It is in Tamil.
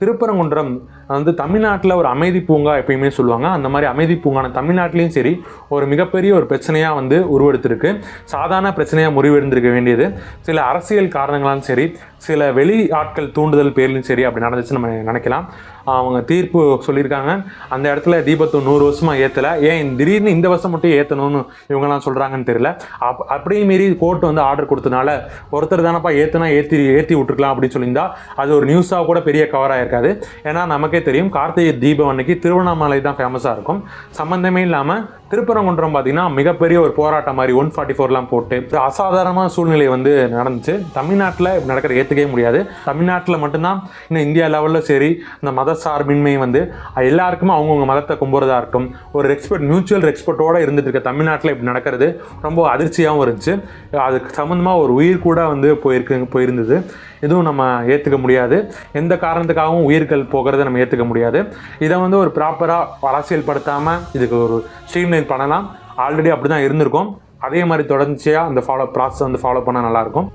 திருப்பரங்குன்றம் வந்து தமிழ்நாட்டில் ஒரு அமைதி பூங்கா எப்பயுமே சொல்லுவாங்க. அந்த மாதிரி அமைதி பூங்கான தமிழ்நாட்டிலையும் சரி ஒரு மிகப்பெரிய ஒரு பிரச்சனையாக வந்து உருவெடுத்திருக்கு. சாதாரண பிரச்சனையாக முறிவெடுந்திருக்க வேண்டியது. சில அரசியல் காரணங்களாலும் சரி சில வெளி ஆட்கள் தூண்டுதல் பேர்லையும் சரி அப்படி நடந்துச்சு நம்ம நினைக்கலாம். அவங்க தீர்ப்பு சொல்லியிருக்காங்க. அந்த இடத்துல தீபத்தை நூறு வருஷமாக ஏற்றலை ஏன் திடீர்னு இந்த வருஷம் மட்டும் ஏற்றணும்னு இவங்கெல்லாம் சொல்கிறாங்கன்னு தெரியல. அப் அப்படியே மீறி கோர்ட் வந்து ஆர்டர் கொடுத்தனால ஒருத்தர் தானப்பா ஏற்றுனா ஏற்றி ஏற்றி விட்டுருக்கலாம் அப்படின்னு சொல்லியிருந்தா அது ஒரு நியூஸாக கூட பெரிய கவர் இருக்காது. ஏன்னா நமக்கே தெரியும் கார்த்திகை தீபம் அன்னைக்கு திருவண்ணாமலை தான் ஃபேமஸாக இருக்கும். சம்மந்தமே இல்லாமல் திருப்பரங்குன்றம் பார்த்தீங்கன்னா மிகப்பெரிய ஒரு போராட்டம் மாதிரி ஒன் ஃபார்ட்டி ஃபோர்லாம் போட்டு அசாதாரணமான சூழ்நிலை வந்து நடந்துச்சு. தமிழ்நாட்டில் இப்படி நடக்கிற ஏற்றுக்கவே முடியாது. தமிழ்நாட்டில் மட்டும்தான் இன்னும் இந்தியா லெவலில் சரி இந்த மத சார்பின்மை வந்து எல்லாருக்குமே அவங்கவுங்க மதத்தை கும்புறதா இருக்கும் ஒரு ரெஸ்பெக்ட் மியூச்சுவல் ரெஸ்பெக்டோட இருந்துட்டு இருக்க தமிழ்நாட்டில் இப்படி நடக்கிறது ரொம்ப அதிர்ச்சியாகவும் இருந்துச்சு. அதுக்கு சம்மந்தமாக ஒரு உயிர் கூட வந்து போயிருக்கு போயிருந்தது. எதுவும் நம்ம ஏற்றுக்க முடியாது. எந்த காரணத்துக்காகவும் உயிர்கள் போகிறத நம்ம ஏற்றுக்க முடியாது. இதை வந்து ஒரு ப்ராப்பராக அரசியல் படுத்தாமல் இதுக்கு ஒரு ஸ்ட்ரீம் ஸ்ட்ரீம்லைன் பண்ணலாம். ஆல்ரெடி அப்படி தான் இருந்திருக்கும். அதே மாதிரி தொடர்ச்சியாக அந்த ஃபாலோ ப்ராசஸ் வந்து ஃபாலோ பண்ணால் நல்லாயிருக்கும்.